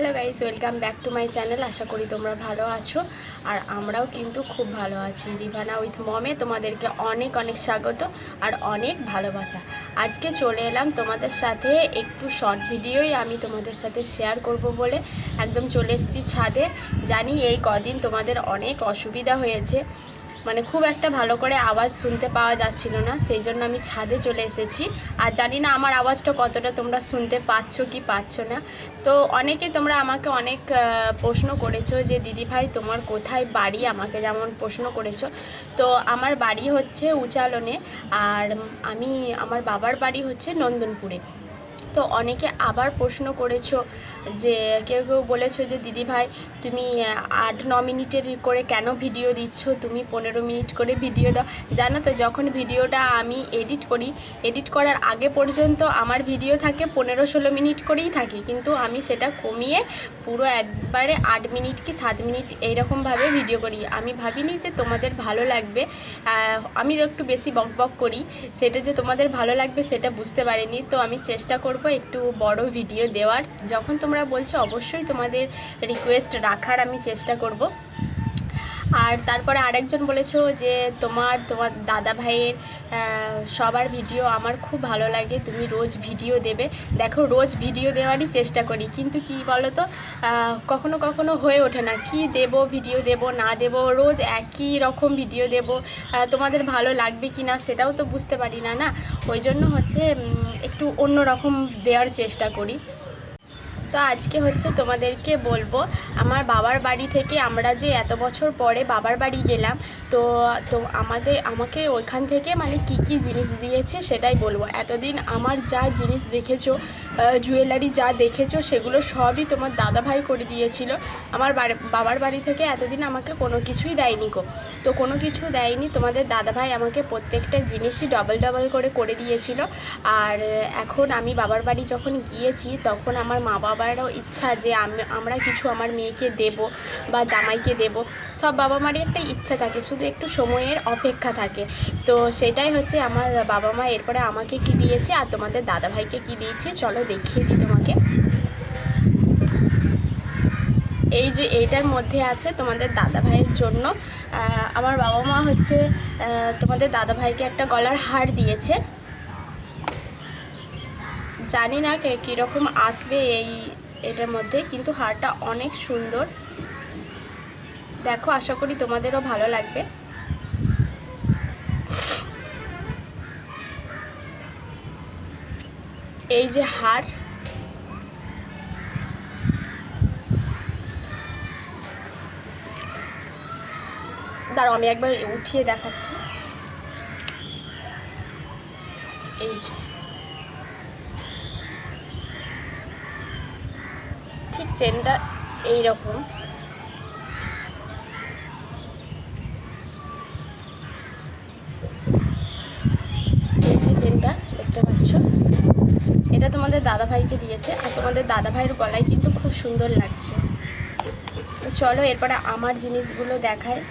Hello guys, welcome back to my channel. আশা করি তোমরা ভালো আছো। আর আমরাও কিন্তু খুব ভালো আছি। রিভানা উইথ মমে তোমাদেরকে অনেক অনেক স্বাগত আর অনেক ভালোবাসা। আজকে চলে এলাম তোমাদের সাথে একটু শর্ট ভিডিওই আমি তোমাদের সাথে শেয়ার করব বলে। একদম চলে এসেছি ছাদে। জানি এই কদিন তোমাদের অনেক অসুবিধা হয়েছে। মানে খুব একটা ভালো করে আওয়াজ শুনতে পাওয়া যাচ্ছিল না, সেই জন্য আমি ছাদে চলে এসেছি। আর জানি না আমার আওয়াজটা কতটা তোমরা শুনতে পাচ্ছ কি পাচ্ছ না। তো অনেকে তোমরা আমাকে অনেক প্রশ্ন করেছ যে, দিদি ভাই, তোমার কোথায় বাড়ি? আমাকে যেমন প্রশ্ন করেছ। তো আমার বাড়ি হচ্ছে উচালনে আর আমি, আমার বাবার বাড়ি হচ্ছে নন্দনপুরে। তো অনেকে আবার প্রশ্ন করেছ যে, কেউ কেউ বলেছ যে, দিদি ভাই, তুমি আট, ন মিনিটের করে কেন ভিডিও দিচ্ছ? তুমি পনেরো মিনিট করে ভিডিও দাও। জানো তো, যখন ভিডিওটা আমি এডিট করি, এডিট করার আগে পর্যন্ত আমার ভিডিও থাকে পনেরো ষোলো মিনিট করেই থাকে। কিন্তু আমি সেটা কমিয়ে পুরো একবারে আট মিনিট কি সাত মিনিট এইরকমভাবে ভিডিও করি। আমি ভাবিনি যে তোমাদের ভালো লাগবে। আমি একটু বেশি বক বক করি। সেটা যে তোমাদের ভালো লাগবে সেটা বুঝতে পারিনি। তো আমি চেষ্টা করব একটু বড় ভিডিও দেওয়ার। যখন তোমরা বলছো, অবশ্যই তোমাদের রিকোয়েস্ট রাখার আমি চেষ্টা করব। আর তারপরে আরেকজন বলেছ যে, তোমার তোমার দাদা ভাইয়ের সবার ভিডিও আমার খুব ভালো লাগে, তুমি রোজ ভিডিও দেবে। দেখো, রোজ ভিডিও দেওয়ারই চেষ্টা করি, কিন্তু কি বলো তো কখনো কখনো হয়ে ওঠে না। কি দেব ভিডিও দেব, না দেব, রোজ একই রকম ভিডিও দেব তোমাদের ভালো লাগবে কি না সেটাও তো বুঝতে পারি না না? ওই জন্য হচ্ছে একটু অন্য রকম দেওয়ার চেষ্টা করি। তো আজকে হচ্ছে তোমাদেরকে বলব, আমার বাবার বাড়ি থেকে আমরা যে এত বছর পরে বাবার বাড়ি গেলাম, তো তো আমাদের, আমাকে ওইখান থেকে মানে কি কি জিনিস দিয়েছে সেটাই বলব। এতদিন আমার যা জিনিস দেখেছ জুয়েলারি যা দেখেছ সেগুলো সবই তোমার দাদা ভাই করে দিয়েছিল। আমার বাবার বাড়ি থেকে এতদিন আমাকে কোনো কিছুই দেয়নি গো। তো কোনো কিছু দেয়নি, তোমাদের দাদা ভাই আমাকে প্রত্যেকটা জিনিসই ডবল ডবল করে করে দিয়েছিল। আর এখন আমি বাবার বাড়ি যখন গিয়েছি, তখন আমার মা বাবারও ইচ্ছা যে আমি, আমরা কিছু আমার মেয়েকে দেব বা জামাইকে দেব। সব বাবা মারই একটা ইচ্ছা থাকে, শুধু একটু সময়ের অপেক্ষা থাকে। তো সেটাই হচ্ছে আমার বাবা মা এরপরে আমাকে কি দিয়েছে আর তোমাদের দাদা ভাইকে কি দিয়েছে, চলো দেখিয়ে দিই তোমাকে। এই যে এইটার মধ্যে আছে তোমাদের দাদা ভাইয়ের জন্য আমার বাবা মা হচ্ছে তোমাদের দাদা ভাইকে একটা গলার হার দিয়েছে। জানি না কীরকম আসবে এই, এটার মধ্যে, কিন্তু হারটা অনেক সুন্দর। দেখো, আশা করি তোমাদেরও ভালো লাগবে। এই যে হার। দাঁড়াও, আমি একবার উঠিয়ে দেখাচ্ছি। এই যে। ঠিক চেনটা এই যে চেনটা, দেখতে পাচ্ছ? এটা তোমাদের দাদা ভাইকে দিয়েছে, আর তোমাদের দাদা ভাইয়ের গলায় কিন্তু খুব সুন্দর লাগছে। তো চলো এরপরে আমার জিনিসগুলো দেখায়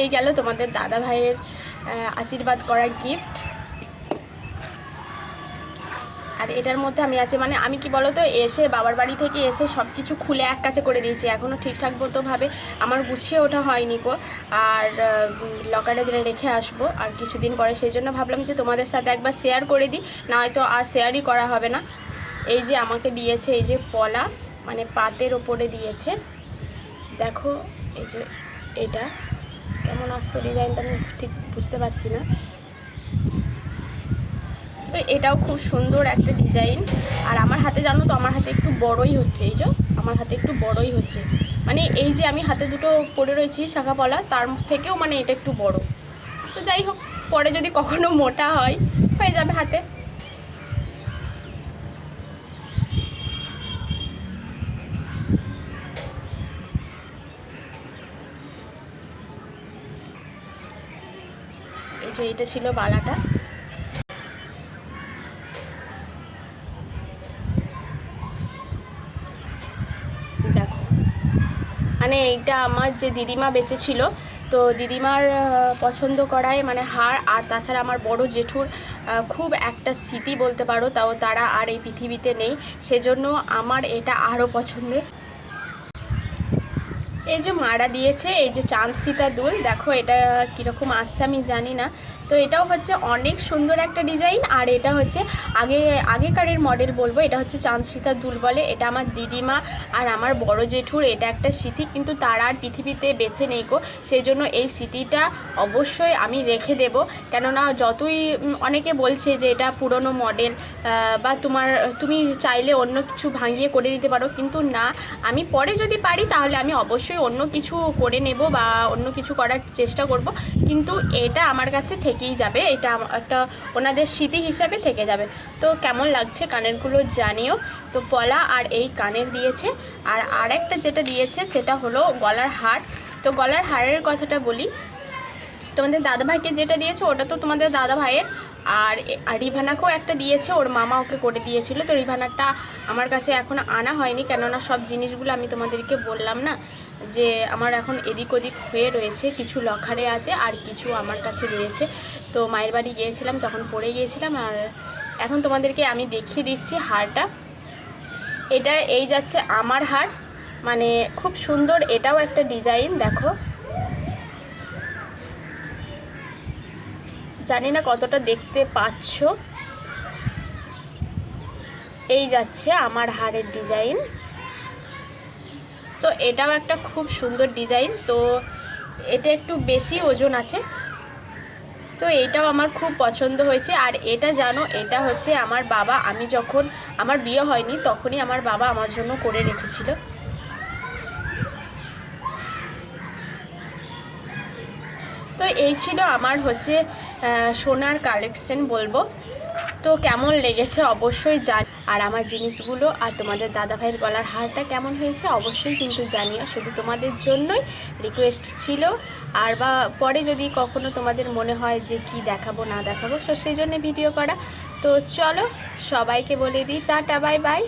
এই গেল তোমাদের দাদা ভাইয়ের আশীর্বাদ করার গিফট আর এটার মধ্যে আমি আছে মানে আমি কি বলতো, এসে বাবার বাড়ি থেকে এসে সব কিছু খুলে এক কাছে করে দিয়েছি। এখনও ঠিকঠাক মতোভাবে আমার গুছিয়ে ওঠা হয়নি কো আর লকারে দিলে রেখে আসব। আর কিছুদিন পরে সেই জন্য ভাবলাম যে তোমাদের সাথে একবার শেয়ার করে দিই না হয়তো আর শেয়ারই করা হবে না। এই যে আমাকে দিয়েছে, এই যে পলা মানে পাতের ওপরে দিয়েছে। দেখো, এই যে এটা। কেমন আসছে ডিজাইনটা আমি ঠিক বুঝতে পারছি না। তো এটাও খুব সুন্দর একটা ডিজাইন। আর আমার হাতে জানো তো, আমার হাতে একটু বড়ই হচ্ছে, এই যে আমার হাতে একটু বড়ই হচ্ছে। মানে এই যে আমি হাতে দুটো পরে রয়েছি শাখা পলা, তার থেকেও মানে এটা একটু বড়। তো যাই হোক, পরে যদি কখনো মোটা হয় হয়ে যাবে হাতে এই যে এটা ছিল বালাটা দেখো। মানে এইটা আমার যে দিদিমা বেঁচে ছিল তো দিদিমার পছন্দ করায় মানে হার, আর তাছাড়া আমার বড় জেঠুর খুব একটা স্মৃতি বলতে পারো, তাও তারা আর এই পৃথিবীতে নেই। সেজন্য আমার এটা আরও পছন্দের। এই যে মারা দিয়েছে, এই যে চাঁদ সীতা দুল, দেখো এটা কীরকম আসছে আমি জানি না। তো এটাও হচ্ছে অনেক সুন্দর একটা ডিজাইন। আর এটা হচ্ছে আগে, আগেকারের মডেল বলব, এটা হচ্ছে চাঁদ সীতা দুল বলে। এটা আমার দিদিমা আর আমার বড় জেঠুর, এটা একটা স্মৃতি কিন্তু তারা আর পৃথিবীতে বেছে নেই গো। সেই জন্য এই স্মৃতিটা অবশ্যই আমি রেখে দেব। কেননা যতই অনেকে বলছে যে এটা পুরনো মডেল বা তোমার, তুমি চাইলে অন্য কিছু ভাঙিয়ে করে দিতে পারো, কিন্তু না। আমি পরে যদি পারি, তাহলে আমি অবশ্যই অন্য কিছু করে নেব বা অন্য কিছু করার চেষ্টা করব। কিন্তু এটা আমার কাছে থেকেই যাবে। এটা একটা ওনাদের স্মৃতি হিসাবে থেকে যাবে। তো কেমন লাগছে কানেরগুলো জানিও। তো পলা আর এই কানের দিয়েছে। আর আরেকটা যেটা দিয়েছে সেটা হলো গলার হার। তো গলার হারের কথাটা বলি। তোমাদের দাদা ভাইকে যেটা দিয়েছে ওটা তো তোমাদের দাদা ভাইয়ের আর আর রিভানাকেও একটা দিয়েছে। ওর মামা ওকে করে দিয়েছিল। তো রিভানারটা আমার কাছে এখন আনা হয়নি। কেননা সব জিনিসগুলো আমি তোমাদেরকে বললাম না। যে আমার এখন এদিক ওদিক হয়ে রয়েছে, কিছু লখারে আছে আর কিছু আমার কাছে রয়েছে। তো মায়ের বাড়ি গিয়েছিলাম, তখন পড়ে গিয়েছিলাম আর এখন তোমাদেরকে আমি দেখিয়ে দিচ্ছি হারটা। এটা এই যাচ্ছে আমার হার মানে খুব সুন্দর, এটাও একটা ডিজাইন, দেখো। জানি না কতটা দেখতে পাচ্ছ। এই যাচ্ছে আমার হারের ডিজাইন। তো এটাও একটা খুব সুন্দর ডিজাইন। তো এটা একটু বেশি ওজন আছে। তো এটাও আমার খুব পছন্দ হয়েছে। আর এটা জানো, এটা হচ্ছে আমার বাবা। আমি যখন, আমার বিয়ে হয়নি, তখনই আমার বাবা আমার জন্য করে রেখেছিল। তো এই ছিল আমার হচ্ছে সোনার কালেকশন বলব। তো কেমন লেগেছে অবশ্যই জান। আর আমার জিনিসগুলো আর তোমাদের দাদাভাইয়ের গলার হারটা কেমন হয়েছে অবশ্যই কিন্তু জানিও। শুধু তোমাদের জন্যই রিকোয়েস্ট ছিল। আর বা পরে যদি কখনো তোমাদের মনে হয় যে কি দেখাবো, না দেখাবো, তো সেই জন্য ভিডিও করা। তো চলো সবাইকে বলে দিই, টাটা বাই বাই